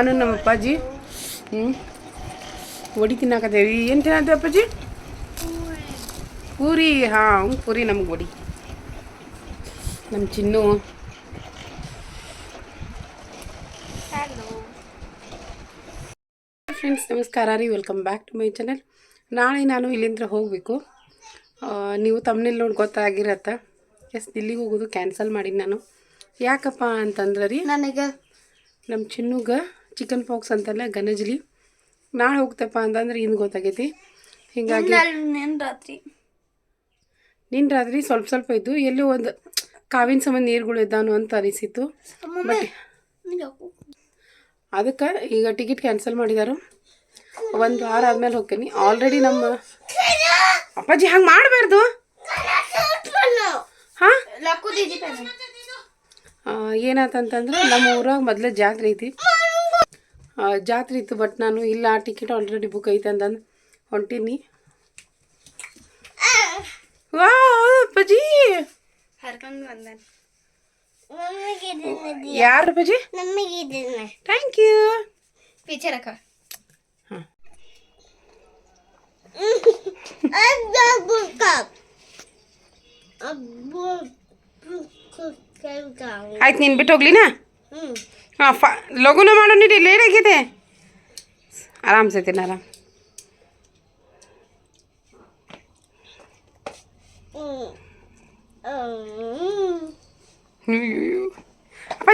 ನಾನು ನಮ್ಮ ಅಪ್ಪಾಜಿ. ಹ್ಞೂ ಒಡಿ ತಿನ್ನಕತ್ತೇವಿ ಏನು ತಿನ್ನತ್ತೆ ಅಪ್ಪಾಜಿ? ಪೂರಿ. ಹಾಂ ಪೂರಿ ನಮ್ಗೆ ಒಡಿ ನಮ್ಮ ಚಿನ್ನು. ಫ್ರೆಂಡ್ಸ್ ನಮಸ್ಕಾರ ರೀ. Welcome back to my channel ನಾಳೆ ನಾನು ಇಲ್ಲಿಂದ ಹೋಗಬೇಕು. ನೀವು ತಮ್ಮನೇಲಿ ನೋಡಿ ಗೊತ್ತಾಗಿರತ್ತ? ಎಸ್ ಇಲ್ಲಿಗೆ ಹೋಗೋದು ಕ್ಯಾನ್ಸಲ್ ಮಾಡೀನಿ ನಾನು. ಯಾಕಪ್ಪ ಅಂತಂದ್ರೆ ರೀ ನನಗೆ? ನಮ್ಮ ಚಿನ್ನುಗೆ ಚಿಕನ್ ಪಾಕ್ಸ್ ಅಂತಲ್ಲ ಗನಜ್ಲಿ. ನಾಳೆ ಹೋಗ್ತಪ್ಪ ಅಂತಂದ್ರೆ ಇನ್ನು ಗೊತ್ತಾಗೈತಿ. ಹಿಂಗಾಗಿ ನಿನ್ನ ರಾತ್ರಿ. ನಿನ್ನ ರಾತ್ರಿ ಸ್ವಲ್ಪ ಸ್ವಲ್ಪ ಇದ್ದು ಎಲ್ಲೋ ಒಂದು ಕಾವಿನ ಸಂಬಂಧ ನೀರುಗಳು ಇದ್ದಾನು ಅಂತ ಅನಿಸಿತ್ತು. ಬಟ್ ಅದಕ್ಕೆ ಈಗ ಟಿಕೆಟ್ ಕ್ಯಾನ್ಸಲ್ ಮಾಡಿದಾರು. ಒಂದು ವಾರ ಆದ್ಮೇಲೆ ಹೋಗ್ತೀನಿ. ಆಲ್ರೆಡಿ ನಮ್ಮ ಅಪ್ಪಾಜಿ ಹಂಗೆ ಮಾಡಬಾರ್ದು. ಹಾಂ? ಏನಾತಂತಂದ್ರೆ ನಮ್ಮ ಊರಾಗ ಮೊದಲೇ ಜಾತ್ರೆ ಐತಿ. ಜಾತ್ರೆ ಇತ್ತು ಬಟ್ ನಾನು ಇಲ್ಲ ಟಿಕೆಟ್ ಆಲ್ರೆಡಿ ಬುಕ್ ಐತೆ ಅಂತಂದು ಹೊಂಟೀನಿ. ವಾ ಅಪ್ಪಾಜಿ! ಹರ್ಕೊಂಡು ಬಂದ ಯಾರು ನಮಗಿದ್ದೇನೆ ಥ್ಯಾಂಕ್ ಯು ಪಿಚರ್ ಅಕ್ಕ ಹಾಂ. ಆಯ್ತು ನೀನು ಬಿಟ್ಟು ಹೋಗ್ಲಿನಾ? हाँ लोगों ने मारो नहीं ले रखे थे आराम से थे आराम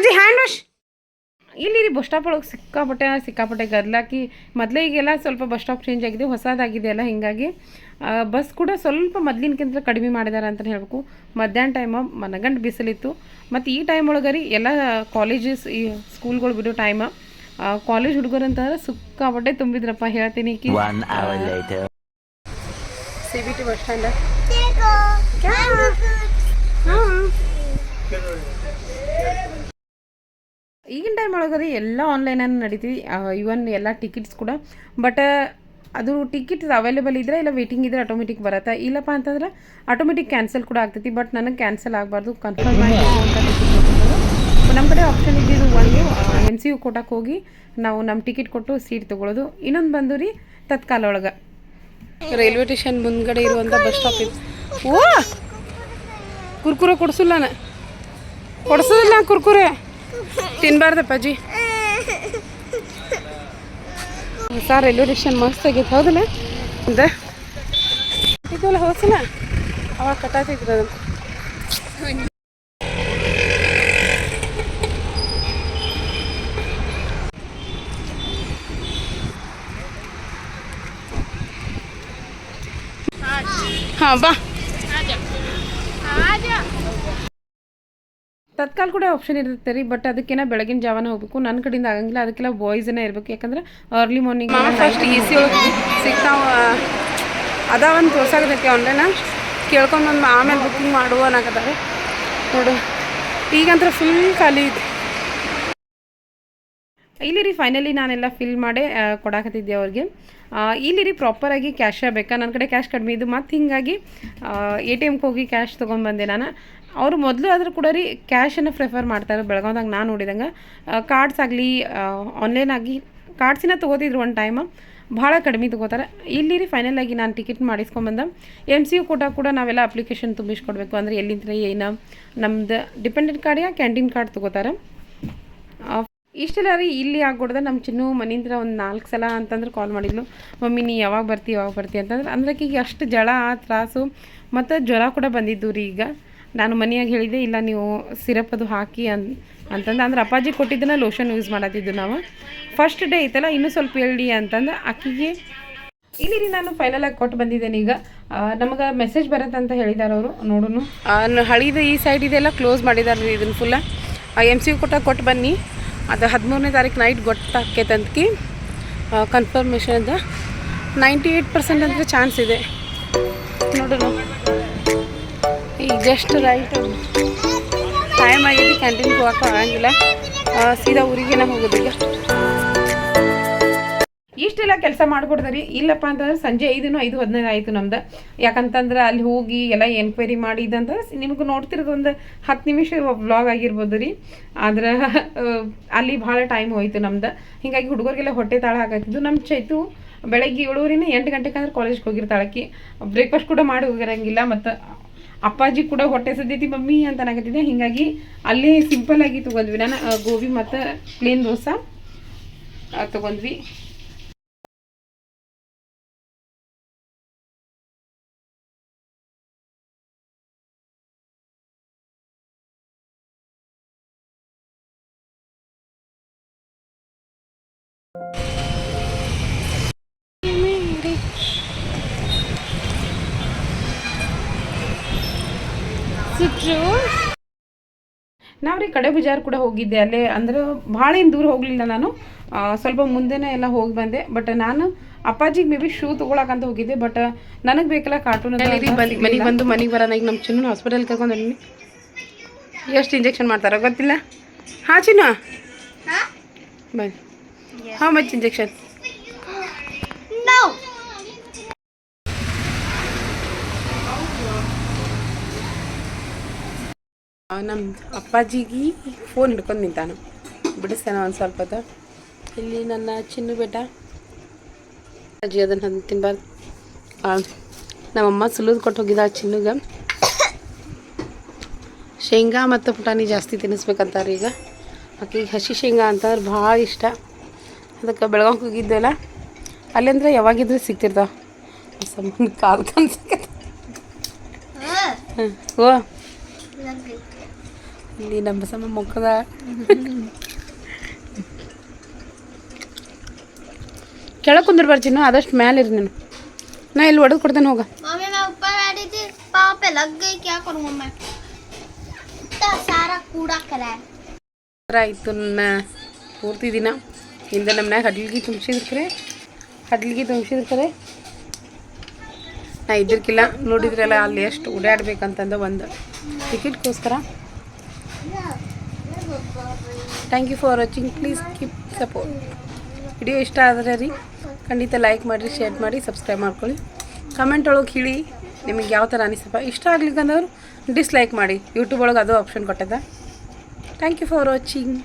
जी हैंड वॉश ಇಲ್ಲಿ ಬಸ್ ಸ್ಟಾಪ್ ಒಳಗೆ ಸಿಕ್ಕಾಪಟ್ಟೆ ಸಿಕ್ಕಾಪಟ್ಟೆ ಗದ್ಲಾಕಿ ಮೊದಲೇ ಈಗೆಲ್ಲ ಸ್ವಲ್ಪ ಬಸ್ ಸ್ಟಾಪ್ ಚೇಂಜ್ ಆಗಿದೆ ಹೊಸದಾಗಿದೆ ಅಲ್ಲ ಹೀಗಾಗಿ ಬಸ್ ಕೂಡ ಸ್ವಲ್ಪ ಮೊದ್ಲಿನಕ್ಕಿಂತ ಕಡಿಮೆ ಮಾಡಿದ್ದಾರೆ ಅಂತಲೇ ಹೇಳಬೇಕು. ಮಧ್ಯಾಹ್ನ ಟೈಮ ಮನಗಂಡು ಬಿಸಿಲಿತ್ತು. ಮತ್ತು ಈ ಟೈಮ್ ಒಳಗೆ ರೀ ಎಲ್ಲ ಕಾಲೇಜಸ್ ಈ ಸ್ಕೂಲ್ಗಳು ಬಿಡೋ ಟೈಮ ಕಾಲೇಜ್ ಹುಡುಗರು ಅಂತಂದ್ರೆ ಸಿಕ್ಕಾಪಟ್ಟೆ ತುಂಬಿದ್ರಪ್ಪ ಹೇಳ್ತೀನಿ ಕಿ One hour later. C B T bus stand ಈಗಿನ ಟೈಮ್ ಒಳಗರಿ ಎಲ್ಲ ಆನ್ಲೈನಲ್ಲಿ ನಡೀತೀವಿ ಇವನ್ ಎಲ್ಲ ಟಿಕೆಟ್ಸ್ ಕೂಡ. ಬಟ್ ಅದು ಟಿಕೆಟ್ ಅವೈಲೇಬಲ್ ಇದ್ರೆ ಇಲ್ಲ ವೇಟಿಂಗ್ ಇದ್ರೆ ಆಟೋಮೆಟಿಕ್ ಬರತ್ತೆ? ಇಲ್ಲಪ್ಪ ಅಂತಂದ್ರೆ ಆಟೋಮೆಟಿಕ್ ಕ್ಯಾನ್ಸಲ್ ಕೂಡ ಆಗ್ತೈತಿ. ಬಟ್ ನನಗೆ ಕ್ಯಾನ್ಸಲ್ ಆಗಬಾರ್ದು. ಕನ್ಫರ್ಮ್ ಮಾಡಿ ನಮ್ಮ ಕಡೆ ಆಪ್ಷನ್ ಇದ್ದಿದ್ದು ಒಂದು ಎನ್ ಸಿ ಯು ಕೊಟ್ಟಕ್ಕೆ ಹೋಗಿ ನಾವು ನಮ್ಮ ಟಿಕೆಟ್ ಕೊಟ್ಟು ಸೀಟ್ ತೊಗೊಳೋದು. ಇನ್ನೊಂದು ಬಂದು ರೀ ತತ್ಕಾಲ ಒಳಗೆ. ರೈಲ್ವೆ ಸ್ಟೇಷನ್ ಮುಂದ್ಗಡೆ ಇರುವಂಥ ಬಸ್ ಸ್ಟಾಪ್ ಇದು. ಓ! ಕುರ್ಕುರೆ ಕೊಡಿಸಿಲ್ಲ ನಾನು. ಕೊಡಿಸೋದಿಲ್ಲ ಕುರ್ಕುರೆ. ತಿನ್ಬಾರ್ದಪ್ಪ ಅಜ್ಜಿ. ಹೊಸ ರೈಲ್ವೆ ಸ್ಟೇಷನ್ ಮಸ್ತ್ ಆಗೈತೆ ಹೌದಲ್ಲ? ಅದ. ಇದಲ್ಲ ಹೊಸನ? ಅವಾಗ ಕಟ್ಟಾತಿದ್ರು ಅದನ್ನು. ಹಾಂ, ಬಾ. ತತ್ಕಾಲ್ ಕೂಡ ಆಪ್ಷನ್ ಇರುತ್ತೆ ರೀ ಬಟ್ ಅದಕ್ಕೇನ ಬೆಳಗಿನ ಜಾವನ ಹೋಗ್ಬೇಕು. ನನ್ನ ಕಡೆಯಿಂದ ಆಗಂಗಿಲ್ಲ ಅದಕ್ಕೆಲ್ಲ ಬಾಯ್ಸನೇ ಇರಬೇಕು. ಯಾಕಂದ್ರೆ early morning first A C ಒಳಗೆ ಸಿಗ್ತಾವ. ಅದಾವಂತ ತೋರ್ಸಾಕತೈತಿ ಆನ್ಲೈನ ಕೇಳ್ಕೊಂಬಂದು ಆಮೇಲೆ ಬುಕ್ಕಿಂಗ್ ಮಾಡುವ ಅನ್ನಕತ್ತಾರೆ. ನೋಡು ಈಗಂದ್ರೆ ಫುಲ್ ಖಾಲಿ ಇದೆ ಇಲ್ಲಿ ರೀ ಫೈನಲಿ ನಾನೆಲ್ಲ ಫಿಲ್ ಮಾಡಿ ಕೊಡಾಕತ್ತಿದ್ದೆ ಅವ್ರಿಗೆ. ಇಲ್ಲಿ ರೀ ಪ್ರಾಪರಾಗಿ ಕ್ಯಾಶ ಬೇಕಾ? ನನ್ನ ಕಡೆ ಕ್ಯಾಶ್ ಕಡಿಮೆ. ಇದು ಮತ್ತು ಹಿಂಗಾಗಿ ಎ ಟಿ ಎಮ್ಗೆ ಹೋಗಿ ಕ್ಯಾಶ್ ತೊಗೊಂಡ್ಬಂದೆ ನಾನು. ಅವರು ಮೊದಲು ಆದರೂ ಕೂಡ ರೀ ಕ್ಯಾಶನ್ನು ಪ್ರಿಫರ್ ಮಾಡ್ತಾರೆ ಬೆಳಗಾವ್ದಾಗ ನಾನು ನೋಡಿದಂಗೆ. ಕಾರ್ಡ್ಸ್ ಆಗಲಿ ಆನ್ಲೈನ್ ಆಗಿ ಕಾರ್ಡ್ಸಿನ ತೊಗೋತಿದ್ರು ಒಂದು ಟೈಮ್ ಭಾಳ ಕಡಿಮೆ ತೊಗೋತಾರೆ. ಇಲ್ಲಿ ರೀ ಫೈನಲ್ ಆಗಿ ನಾನು ಟಿಕೆಟ್ ಮಾಡಿಸ್ಕೊಂಬಂದ ಎಂ ಸಿ ಯು ಕೂಡ ಕೂಡ ನಾವೆಲ್ಲ ಅಪ್ಲಿಕೇಶನ್ ತುಂಬಿಸ್ಕೊಡ್ಬೇಕು. ಅಂದರೆ ಎಲ್ಲಿಂದ ಏನು, ನಮ್ದು ಡಿಪೆಂಡೆಂಟ್ ಕಾರ್ಡ್ ಯಾ ಕ್ಯಾಂಟೀನ್ ಕಾರ್ಡ್ ತೊಗೋತಾರೆ. ಇಷ್ಟೆಲ್ಲ ರೀ ಇಲ್ಲಿ ಆಗ್ಬಿಡ್ದೆ. ನಮ್ಮ ಚಿನ್ನು ಮನೆಯಿಂದ ಒಂದು ನಾಲ್ಕು ಸಲ ಅಂತಂದ್ರೆ ಕಾಲ್ ಮಾಡಿದ್ಲು. ಮಮ್ಮಿ, ನೀ ಯಾವಾಗ ಬರ್ತಿ ಯಾವಾಗ ಬರ್ತಿ? ಅಂತಂದ್ರೆ ಅಂದ್ರೆ ಈಗ ಅಷ್ಟು ಜಳ, ತ್ರಾಸು, ಮತ್ತು ಜ್ವರ ಕೂಡ ಬಂದಿದ್ದು ರೀ ಈಗ. ನಾನು ಮನೆಯಾಗ ಹೇಳಿದೆ ಇಲ್ಲ ನೀವು ಸಿರಪ್ ಅದು ಹಾಕಿ ಅನ್ ಅಂತಂದು ಅಂದ್ರೆ ಅಪ್ಪಾಜಿ ಕೊಟ್ಟಿದ್ದನ್ನ ಲೋಷನ್ ಯೂಸ್ ಮಾಡತ್ತಿದ್ದು ನಾವು. ಫಸ್ಟ್ ಡೇ ಐತಲ್ಲ ಇನ್ನೂ ಸ್ವಲ್ಪ ಹೇಳಿ ಅಂತಂದು ಅಕ್ಕಿಗೆ. ಇಲ್ಲಿ ರೀ ನಾನು ಫೈನಲ್ ಆಗಿ ಕೊಟ್ಟು ಬಂದಿದ್ದೇನೆ ಈಗ. ನಮಗೆ ಮೆಸೇಜ್ ಬರುತ್ತೆ ಅಂತ ಹೇಳಿದ್ದಾರೆ ಅವರು ನೋಡೋಣ ಹಳಿದು ಈ ಸೈಡ್ ಇದೆಲ್ಲ ಕ್ಲೋಸ್ ಮಾಡಿದ್ದಾರೆ ರೀ ಇದನ್ನು ಫುಲ್ಲ ಎಂ ಸಿ ಕೊಟ್ಟಾಗ ಕೊಟ್ಟು ಬನ್ನಿ. ಅದು ಹದಿಮೂರನೇ ತಾರೀಕು ನೈಟ್ ಗೊತ್ತಾಕೈತೆ ಅಂತಕಿ ಕನ್ಫರ್ಮೇಷನ್ ಅದ. ನೈಂಟಿ ಏಯ್ಟ್ ಪರ್ಸೆಂಟ್ ಅಂದರೆ ಚಾನ್ಸ್ ಇದೆ. ನೋಡೋಣ ಈಗ ಜಸ್ಟ್ ರೈಟ್ ಟೈಮ್ ಆಗಿದೆ ಕ್ಯಾಂಟೀನ್ಗೆ ಹೋಗಕ್ಕೆ ಆಗಂಗಿಲ್ಲ. ಸೀದಾ ಊರಿಗೇನ ಹೋಗೋದು ಈಗ. ಇಷ್ಟೆಲ್ಲ ಕೆಲಸ ಮಾಡಿಕೊಡ್ತಾರೆ ಇಲ್ಲಪ್ಪ ಅಂತಂದ್ರೆ ಸಂಜೆ ಐದಿನೂ ಐದು ಹದಿನೈದು ಆಯಿತು ನಮ್ದು. ಯಾಕಂತಂದ್ರೆ ಅಲ್ಲಿ ಹೋಗಿ ಎಲ್ಲ ಎನ್ಕ್ವೈರಿ ಮಾಡಿದ್ದಂತ ನಿಮ್ಗೆ ನೋಡ್ತಿರೋದು ಒಂದು ಹತ್ತು ನಿಮಿಷ ಬ್ಲಾಗ್ ಆಗಿರ್ಬೋದು ರೀ. ಆದ್ರೆ ಅಲ್ಲಿ ಭಾಳ ಟೈಮ್ ಹೋಯ್ತು ನಮ್ದು. ಹೀಗಾಗಿ ಹುಡುಗರಿಗೆಲ್ಲ ಹೊಟ್ಟೆ ತಾಳ ಹಾಕಿದ್ದು ನಮ್ಮ ಚೈತು ಬೆಳಗ್ಗೆ ಏಳುವರಿನ ಎಂಟು ಗಂಟೆಗೆ ಅಂದ್ರೆ ಕಾಲೇಜ್ಗೆ ಹೋಗಿರ್ತಾಳಕ್ಕಿ ಬ್ರೇಕ್ಫಾಸ್ಟ್ ಕೂಡ ಮಾಡಿ ಹೋಗಿರಂಗಿಲ್ಲ, ಮತ್ತು ಅಪ್ಪಾಜಿ ಕೂಡ ಹೊಟ್ಟೆ ಸದ್ಯತಿ ಮಮ್ಮಿ ಅಂತ ಅನ್ನಕತ್ತಿದ್ದೆ ಹೀಗಾಗಿ ಅಲ್ಲೇ ಸಿಂಪಲ್ ಆಗಿ ತೊಗೊಂಡ್ವಿ. ನಾನು ಗೋಬಿ ಮತ್ತು ಪ್ಲೇನ್ ದೋಸೆ ಆ, ತೊಗೊಂಡ್ವಿ ನಾವು ರೀ ಕಡೆ ಬಜಾರ್ ಕೂಡ ಹೋಗಿದ್ದೆ ಅಲ್ಲೇ ಅಂದ್ರೆ ಭಾಳ ಏನು ದೂರ ಹೋಗಲಿಲ್ಲ ನಾನು. ಸ್ವಲ್ಪ ಮುಂದೆನೇ ಎಲ್ಲ ಹೋಗಿ ಬಂದೆ ಬಟ್ ನಾನು ಅಪ್ಪಾಜಿಗೆ ಮೇ ಬಿ ಶೂ ತೊಗೊಳಕಂತ ಹೋಗಿದ್ದೆ ಬಟ್ ನನಗೆ ಬೇಕಲ್ಲ ಕಾರ್ಟೂನ್ ಮನೆಗೆ ಬಂದು ಮನೆಗೆ ಬರೋಣ ಈಗ ನಮ್ಮ ಚಿನ್ನ ಹಾಸ್ಪಿಟಲ್ ಕರ್ಕೊಂಡು ಎಷ್ಟು ಇಂಜೆಕ್ಷನ್ ಮಾಡ್ತಾರೋ ಗೊತ್ತಿಲ್ಲ? ಹಾಂ ಚಿನ್ನ? ಬನ್ನಿ. ಹಾಂ ಮಚ್ ಇಂಜೆಕ್ಷನ್ ನಮ್ಮ ಅಪ್ಪಾಜಿಗೆ ಫೋನ್ ಹಿಡ್ಕೊಂಡು ನಿಂತಾನು. ಬಿಡಿಸ್ತಾನ ಒಂದು ಸ್ವಲ್ಪ ಹೊತ್ತು. ಇಲ್ಲಿ ನನ್ನ ಚಿನ್ನು ಬೆಟ್ಟ ಅಜ್ಜಿ ಅದನ್ನು ತಿನ್ಬಾರ್ದು. ಆ, ನಮ್ಮಮ್ಮ ಸುಲಿದು ಕೊಟ್ಟು ಹೋಗಿದ್ದ ಆ ಚಿನ್ನುಗೆ. ಶೇಂಗಾ ಮತ್ತು ಪುಟಾಣಿ ಜಾಸ್ತಿ ತಿನ್ನಿಸ್ಬೇಕಂತಾರೆ ಈಗ. ಆಕೆಗೆ ಹಸಿ ಶೇಂಗಾ ಅಂತಂದ್ರೆ ಭಾಳ ಇಷ್ಟ. ಅದಕ್ಕೆ ಬೆಳಗಾವಿ ಹೋಗಿದ್ದೆಲ್ಲ ಅಲ್ಲಿ ಅಂದ್ರೆ ಯಾವಾಗಿದ್ರೆ ಸಿಗ್ತಿರ್ತಾವ. ಸಂಬಂಧ ಕಾಲ್ ಕಾಣಿಸಕ್ಕೆ ಹ್ಞೂ ಓ. ಇಲ್ಲಿ ನಮ್ಮ ಸಮ ಮುಖದ. ಕೆಳಗೆ ಕುಂದ್ರ ಬರ್ತೀನಿ ಆದಷ್ಟು ಮ್ಯಾಲೆ ಇರ್ ನೀನು. ನಾ ಇಲ್ಲಿ ಒಡೆದು ಕೊಡ್ತೇನೆ ಹೋಗ. ನನ್ನ ಪೂರ್ತಿ ದಿನ. ಹಿಂದೆ ನಮ್ಮ ಮನ್ಯಾಗ ಹಡ್ಲಿಗೆ ತುಂಬಿಸಿದ್ರೆ ಹಡ್ಲಿಗೆ ತುಂಬಿಸಿದ್ರೆ ನಾ ಇದ್ದಿರ್ಕಿಲ್ಲ. ನೋಡಿದ್ರಲ್ಲ ಅಲ್ಲಿ ಎಷ್ಟು ಓಡಾಡ್ಬೇಕಂತಂದು ಒಂದು ಟಿಕೆಟ್ಗೋಸ್ಕರ thank you for watching please keep support video ಇಷ್ಟ ಆದರೆ ರೀ, ಖಂಡಿತ ಲೈಕ್ ಮಾಡಿರಿ ಶೇರ್ ಮಾಡಿ ಸಬ್ಸ್ಕ್ರೈಬ್ ಮಾಡ್ಕೊಳ್ಳಿ. ಕಮೆಂಟ್ ಒಳಗೆ ಹೇಳಿ ನಿಮಗೆ ಯಾವ ಥರ ಅನಿಸಪ್ಪ ಇಷ್ಟ ಆಗ್ಲಿಕ್ಕಂದವ್ರು ಡಿಸ್ಲೈಕ್ ಮಾಡಿ. ಯೂಟ್ಯೂಬ್ ಒಳಗೆ ಅದು option ಕೊಟ್ಟದ. Thank you for watching